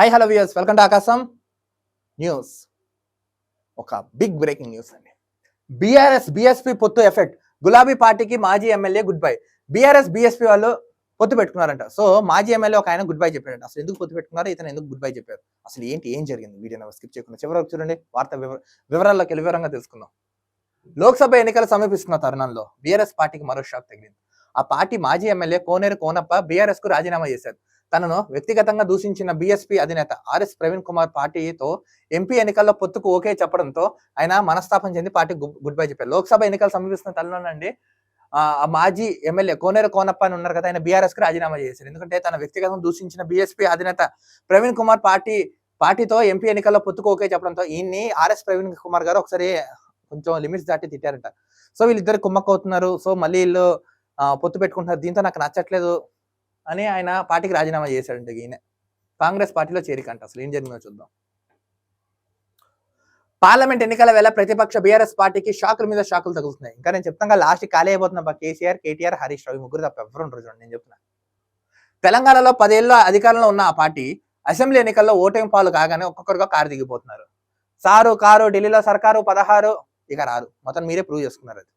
Hi hello viewers welcome to Akasam news ఒక big breaking news అండి. BRS BSP పొత్తు effect గులాబీ పార్టీకి మాజీ MLA good bye BRS BSP వాళ్ళు పొత్తు పెట్టుకున్నారంట. సో మాజీ ఎమ్మెల్యే ఒక ఆయన గుడ్ బై చెప్పారంట అసలు ఎందుకు పొత్తు పెట్టుకున్నారు? ఇతను ఎందుకు గుడ్ బై చెప్పారు? అసలు ఏంటి ఏం జరిగింది? వీడియో స్కిప్ చేయకుండా చివరికి చూడండి. వార్త వివరాల్లోకి వివరంగా తెలుసుకుందాం. లోక్సభ ఎన్నికలు సమీపిస్తున్న తరుణంలో బీఆర్ఎస్ పార్టీకి మరో షాక్ తగిలింది. ఆ పార్టీ మాజీ ఎమ్మెల్యే కోనేరు కోనప్ప బీఆర్ఎస్కు రాజీనామా చేశారు. తనను వ్యక్తిగతంగా దూషించిన బీఎస్పీ అధినేత ఆర్ఎస్ ప్రవీణ్ కుమార్ పార్టీతో ఎంపీ ఎన్నికల్లో పొత్తుకు ఓకే చెప్పడంతో ఆయన మనస్తాపం చెంది పార్టీ గుడ్ బై చెప్పారు. లోక్సభ ఎన్నికలు సమీపిస్తున్న తరుణంలోనండి ఆ మాజీ ఎమ్మెల్యే కోనేరు కోనప్ప అని ఉన్నారు కదా ఆయన బీఆర్ఎస్కి రాజీనామా చేశారు. ఎందుకంటే తన వ్యక్తిగతంగా దూషించిన బీఎస్పీ అధినేత ప్రవీణ్ కుమార్ పార్టీ పార్టీతో ఎంపీ ఎన్నికల్లో పొత్తుకు ఓకే చెప్పడంతో ఈయన్ని ఆర్ఎస్ ప్రవీణ్ కుమార్ గారు ఒకసారి కొంచెం లిమిట్స్ దాటి తిట్టారట. సో వీళ్ళిద్దరు కుమ్మక్క అవుతున్నారు సో మళ్ళీ వీళ్ళు పొత్తు పెట్టుకుంటున్నారు. దీంతో నాకు నచ్చట్లేదు. అని ఆయన పార్టీకి రాజీనామా చేశాడంటే ఈయన. కాంగ్రెస్ పార్టీలో చేరికంట అసలు. ఏం జరిగిందో చూద్దాం. పార్లమెంట్ ఎన్నికల వేళ ప్రతిపక్ష బీఆర్ఎస్ పార్టీకి షాకుల మీద షాకులు తగులుతున్నాయి. ఇంకా నేను చెప్తాను లాస్ట్ ఖాళీ అయిపోతున్నా కేసీఆర్ కేటీఆర్ హరీష్ రావు ముగ్గురు తప్ప ఎవరు ఉండరు చూడండి నేను చెప్తున్నా. తెలంగాణలో పదేళ్ళు అధికారంలో ఉన్న ఆ పార్టీ అసెంబ్లీ ఎన్నికల్లో ఓటమి పాలు కాగానే ఒక్కొక్కరుగా కారు దిగిపోతున్నారు. సారు కారు ఢిల్లీలో సర్కారు పదహారు ఇక రారు. మొత్తం మీరే ప్రూవ్ చేసుకున్నారు అది.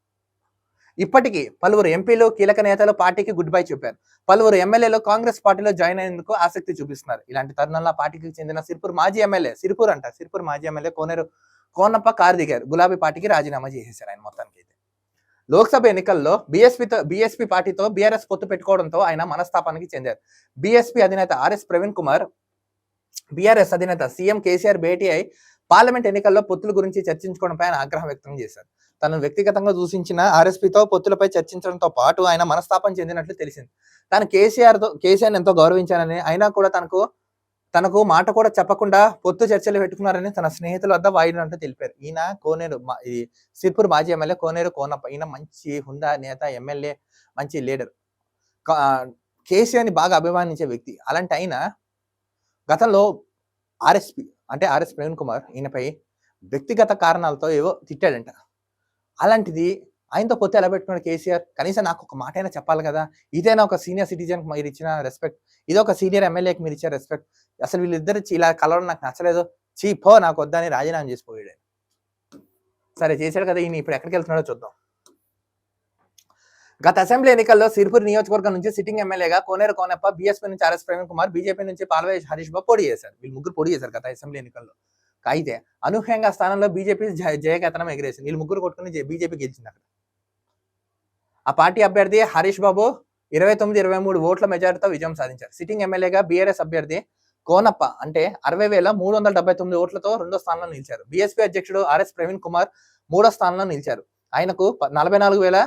ఇప్పటికీ పలువురు ఎంపీలు కీలక నేతలు పార్టీకి గుడ్ బై చెప్పారు. పలువురు ఎమ్మెల్యేలు కాంగ్రెస్ పార్టీలో జాయిన్ అయ్యేందుకు ఆసక్తి చూపిస్తున్నారు. ఇలాంటి తరుణంలో పార్టీకి చెందిన సిర్పూర్ మాజీ ఎమ్మెల్యే సిర్పూర్ అంట సిర్పూర్ మాజీ ఎమ్మెల్యే కోనేరు కోనప్ప కారు దిగారు. గులాబీ పార్టీకి రాజీనామా చేసేశారు ఆయన మొత్తానికి అయితే లోక్సభ ఎన్నికల్లో బీఎస్పీతో బీఎస్పీ పార్టీతో బీఆర్ఎస్ పొత్తు పెట్టుకోవడంతో ఆయన మనస్తాపానికి చెందారు. బీఎస్పీ అధినేత ఆర్ఎస్ ప్రవీణ్ కుమార్ బీఆర్ఎస్ అధినేత సీఎం కేసీఆర్ భేటీ అయి పార్లమెంట్ ఎన్నికల్లో పొత్తుల గురించి చర్చించుకోవడంపై ఆయన ఆగ్రహం వ్యక్తం చేశారు. తను వ్యక్తిగతంగా దూషించిన ఆర్ఎస్పీతో పొత్తులపై చర్చించడంతో పాటు ఆయన మనస్తాపం చెందినట్లు తెలిసింది. తాను కేసీఆర్తో కేసీఆర్ ఎంతో గౌరవించానని అయినా కూడా తనకు తనకు మాట కూడా చెప్పకుండా పొత్తు చర్చలు పెట్టుకున్నారని తన స్నేహితుల వద్ద వాయినట్టు తెలిపారు. ఈయన కోనేరు మా- ఇది సిర్పూర్ మాజీ ఎమ్మెల్యే కోనేరు కోనప్ప. ఈయన మంచి హుందా నేత ఎమ్మెల్యే మంచి లీడర్. కేసీఆర్ని బాగా అభిమానించే వ్యక్తి. అలాంటి ఆయన గతంలో ఆర్ఎస్పి అంటే ఆర్ఎస్ ప్రవీణ్ కుమార్ ఈయనపై వ్యక్తిగత కారణాలతో ఏవో తిట్టాడంట. అలాంటిది ఆయనతో పొత్తు ఎలా పెట్టుకున్నాడు కేసీఆర్? కనీసం నాకు ఒక మాట అయినా చెప్పాలి కదా. ఇదైనా ఒక సీనియర్ సిటిజన్కి మీరు ఇచ్చిన రెస్పెక్ట్ ఇదో ఒక సీనియర్ ఎమ్మెల్యేకి మీరు ఇచ్చిన రెస్పెక్ట్. అసలు వీళ్ళిద్దరు ఇలా కలవడం నాకు నచ్చలేదు. చీ పో నాకు వద్దని రాజీనామా చేసిపోయాడు సరే చేశాడు కదా ఈయన ఇప్పుడు ఎక్కడికి వెళ్తున్నాడో చూద్దాం. గత అసెంబ్లీ ఎన్నికల్లో సిరిపూర్ నియోజకవర్గం నుంచి సిట్టింగ్ ఎమ్మెల్యేగా కోనేరు కోనప్ప బీఎస్పీ నుంచి ఆర్ఎస్ ప్రవీణ్ కుమార్ బీజేపీ నుంచి పాల్వే హరీష్ బాబు పోటీ చేశారు. వీళ్ళు ముగ్గురు పోటీ చేశారు గత అసెంబ్లీ ఎన్నికల్లో. అయితే అనూహ్యంగా స్థానంలో బీజేపీ జయకేతనం ఎగిరేసింది. వీళ్ళు ముగ్గురు కొట్టుకుని బీజేపీ గెలిచింది అక్కడ. ఆ పార్టీ అభ్యర్థి హరీష్ బాబు ఇరవై తొమ్మిది ఇరవై మూడు ఓట్ల మెజారిటీతో విజయం సాధించారు. సిట్టింగ్ ఎమ్మెల్యేగా బీఆర్ఎస్ అభ్యర్థి కోనప్ప అంటే అరవై వేల మూడు వందల డెబ్బై తొమ్మిది ఓట్లతో రెండో స్థానంలో నిలిచారు. బీఎస్పీ అధ్యక్షుడు ఆర్ఎస్ ప్రవీణ్ కుమార్ మూడో స్థానంలో నిలిచారు. ఆయనకు నలభై నాలుగు వేల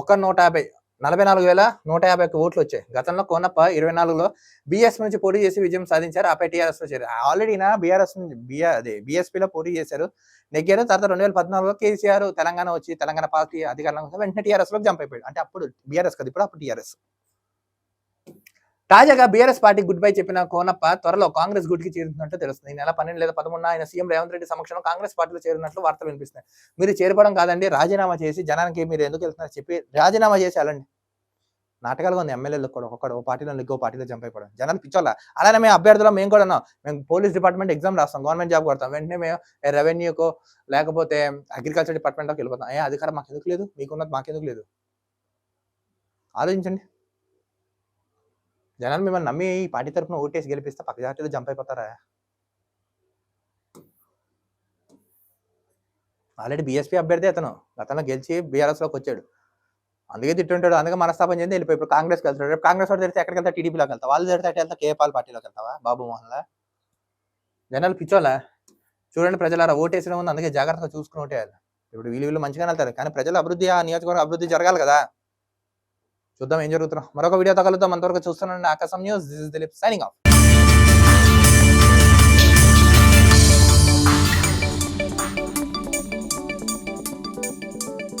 ఒక నూట యాభై నలభై నాలుగు వేల నూట యాభై ఒక్క ఓట్లు వచ్చాయి. గతంలో కోనప్ప ఇరవై నాలుగులో బీఎస్ నుంచి పోటీ చేసి విజయం సాధించారు. ఆపై టీఆర్ఎస్లో చేరారు. ఆల్రెడీ నా బీఆర్ఎస్ నుంచి బీఆర్ అదే బీఎస్పీలో పోటీ చేశారు. నెగ్గారు. తర్వాత రెండు వేల పద్నాలుగులో కేసీఆర్ తెలంగాణ వచ్చి తెలంగాణ పార్టీ అధికారంలో వెంటనే టీఆర్ఎస్లో జంప్ అయిపోయాడు. అంటే అప్పుడు బీఆర్ఎస్ కదా ఇప్పుడు అప్పుడు టీఆర్ఎస్ తాజాగా బీఆర్ఎస్ పార్టీ గుడ్ బై చెప్పిన కోనప్ప త్వరలో కాంగ్రెస్ గుడ్కి చేరుతున్నట్టు తెలుస్తుంది. ఈ నెల పన్నెండు లేదా పదమూడున ఆయన సీఎం రేవంత్ రెడ్డి సమక్షంలో కాంగ్రెస్ పార్టీలో చేరినట్లు వార్తలు వినిపిస్తున్నాయి. మీరు చేరిపోవడం కాదండి రాజీనామా చేసి జనానికి మీరు ఎందుకు వెళ్తున్నారు చెప్పి రాజీనామా చేసి వెళ్ళండి నాటకాలుగా ఉంది ఎమ్మెల్యేలు కూడా ఒక్కడ ఓ పార్టీలో ఇంకో పార్టీలో జంప్ అయిపోవడం. జనాలు పిచ్చోళ్ళ. అలానే మేము అభ్యర్థులు మేము కూడా ఉన్నాం మేము పోలీస్ డిపార్ట్మెంట్ ఎగ్జామ్ రాస్తాం గవర్నమెంట్ జాబ్ కొడతాం. వెంటనే మేము రెవెన్యూకో లేకపోతే అగ్రికల్చర్ డిపార్ట్మెంట్లోకి వెళ్ళిపోతాం. ఏ అధికారం మాకు ఎందుకు లేదు? మీకున్నది మాకెందుకు లేదు? ఆలోచించండి. జనాలు మిమ్మల్ని నమ్మి ఈ పార్టీ తరఫున ఓటేసి గెలిపిస్తే పక్క జాతీయులు జంప్ అయిపోతారా? ఆల్రెడీ బీఎస్పీ అభ్యర్థి అతను. గతంలో గెలిచి బీఆర్ఎస్లోకి వచ్చాడు. అందుకే తిట్టుంటాడు. అందుకే మనస్తాపం చెంది వెళ్ళిపోయి ఇప్పుడు కాంగ్రెస్కి వెళ్తాడు. రేపు కాంగ్రెస్ వాడు తెరిస్తే ఎక్కడికి వెళ్తా టీడీపీలోకి వెళ్తా వాళ్ళు తిడితే అటు వెళ్తా కేపాల్ పార్టీలోకి వెళ్తావా? బాబు మోహన్లా? జనాలు పిచ్చోలా చూడండి ప్రజలారా ఓటేసిన ఉంది అందుకే జాగ్రత్తగా చూసుకుని ఓటేయాలి. ఇప్పుడు వీళ్ళు వీళ్ళు మంచిగానే వెళ్తారు. కానీ ప్రజల అభివృద్ధి ఆ నియోజకవర్గం అభివృద్ధి జరగాలి కదా. చూద్దాం ఏం జరుగుతుందో. మరొక వీడియోతో కలుద్దాం అంతవరకు చూస్తున్నాను Akasam news. This is Dileep signing off